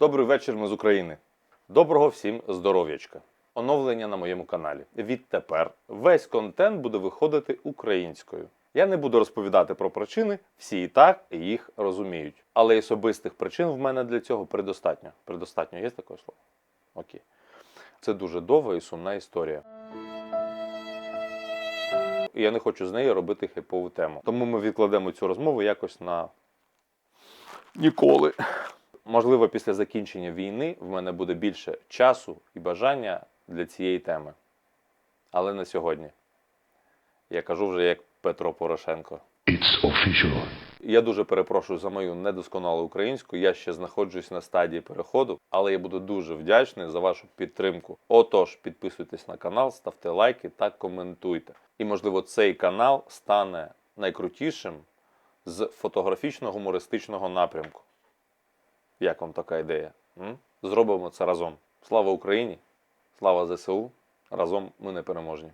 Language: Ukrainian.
Добрий вечір, ми з України. Доброго всім здоров'ячка. Оновлення на моєму каналі. Відтепер весь контент буде виходити українською. Я не буду розповідати про причини, всі і так їх розуміють. Але особистих причин в мене для цього предостатньо. Предостатньо є таке слово? Окей. Це дуже довга і сумна історія. Я не хочу з неї робити хайпову тему. Тому ми відкладемо цю розмову якось на ніколи. Можливо, після закінчення війни в мене буде більше часу і бажання для цієї теми. Але не сьогодні. Я кажу вже як Петро Порошенко. It's official. Я дуже перепрошую за мою недосконалу українську. Я ще знаходжусь на стадії переходу, але я буду дуже вдячний за вашу підтримку. Отож, підписуйтесь на канал, ставте лайки та коментуйте. І, можливо, цей канал стане найкрутішим з фотографічно-гумористичного напрямку. Як вам така ідея? М? Зробимо це разом. Слава Україні! Слава ЗСУ! Разом ми не переможні.